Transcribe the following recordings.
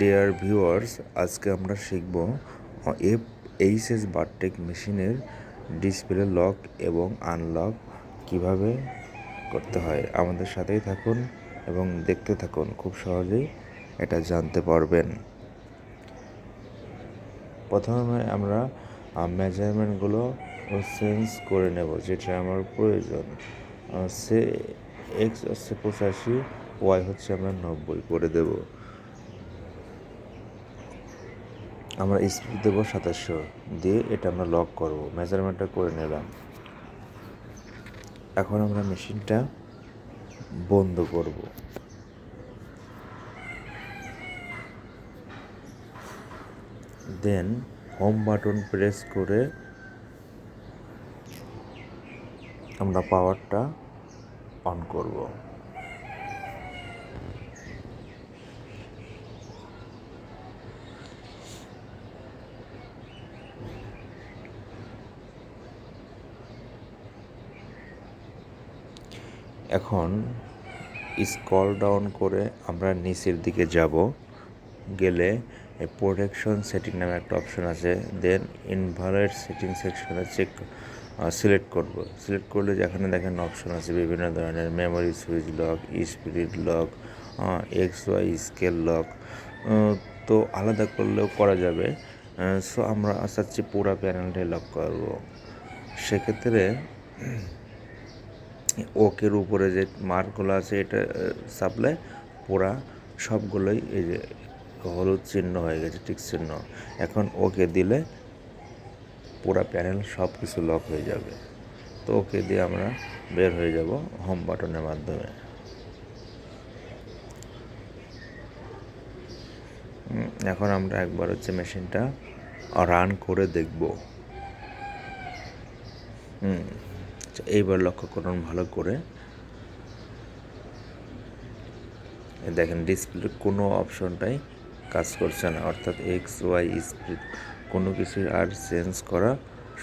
Dear viewers আজকে আমরা শিখব এফ এইচএস বারটেক মেশিনের ডিসপ্লে লক এবং আনলক কীভাবে করতে হয়। আমাদের সাথেই থাকুন এবং দেখতে থাকুন, খুব সহজেই এটা জানতে পারবেন। প্রথমে আমরা মেজারমেন্টগুলো চেঞ্জ করে নেব, যেটা আমার প্রয়োজন। সে এক্স হচ্ছে পঁচাশি ওয়াই হচ্ছে আমরা নব্বই করে দেব। আমরা স্পিড দেবো সাতাশশো দিয়ে এটা আমরা লক করব। মেজারমেন্টটা করে নিলাম। এখন আমরা মেশিনটা বন্ধ করব। দেন হোম বাটন প্রেস করে আমরা পাওয়ারটা অন করব। এখন স্কল ডাউন করে আমরা নিচের দিকে যাব। গেলে প্রোটেকশন সেটিং নামে একটা অপশন আছে। দেন ইনভার্ট সেটিং সেকশনে চেক সিলেক্ট করব। সিলেক্ট করলে যেখানে দেখেন অপশন আছে বিভিন্ন ধরনের memory switch lock spirit lock X Y scale lock তো আলাদা করলেও করা যাবে। সো আমরা চাচ্ছি পুরা প্যানেলটাই লক করব। সেক্ষেত্রে ওকের উপরে যে মার্কগুলো আছে, এটা সাপ্লাই পুরা সবগুলোই এই যে হলুদ চিহ্ন হয়ে গেছে টিক চিহ্ন। এখন ওকে দিলে পুরা প্যানেল সব কিছু লক হয়ে যাবে। তো ওকে দিয়ে আমরা বের হয়ে যাব হোম বাটনের মাধ্যমে। এখন আমরা একবার হচ্ছে মেশিনটা রান করে দেখব। হুম এইবার লক্ষ্য করুন ভালো করে। দেখেন ডিসপ্লে কোনো অপশনটাই কাজ করছে না, অর্থাৎ এক্স ওয়াই স্পিড কোনো কিছু আর চেঞ্জ করা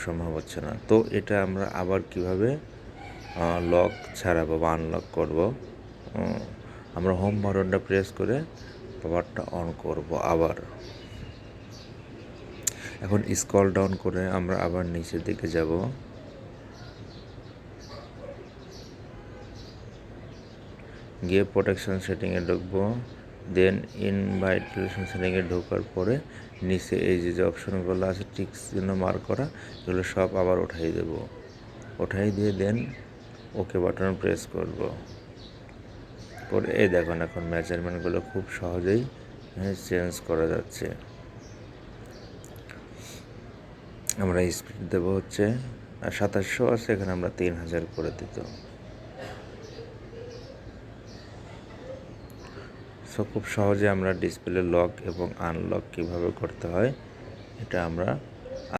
সম্ভব হচ্ছে না। তো এটা আমরা আবার কীভাবে লক ছাড়াবো বা আনলক করব? আমরা হোম বাটনটা প্রেস করে পাওয়ারটা অন করব আবার। এখন স্কল ডাউন করে আমরা আবার নিচের দিকে যাব। গিয়ে প্রোটেকশন সেটিংয়ে ঢুকবো দেন ইনভাইটেশন সেটিংয়ে ঢোকার পরে নিচে এই যে যে অপশনগুলো আছে ঠিক জন্য মার্ক করা, এগুলো সব আবার উঠাই দেব। উঠাই দিয়ে দেন ওকে বাটন প্রেস করব। করে এই দেখুন এখন মেজারমেন্টগুলো খুব সহজেই চেঞ্জ করা যাচ্ছে। আমরা স্পিড দেবো হচ্ছে সাতাশশো আছে, এখানে আমরা তিন হাজার করে দিত সো খুব সহজে আমরা ডিসপ্লে লক এবং আনলক কীভাবে করতে হয় এটা আমরা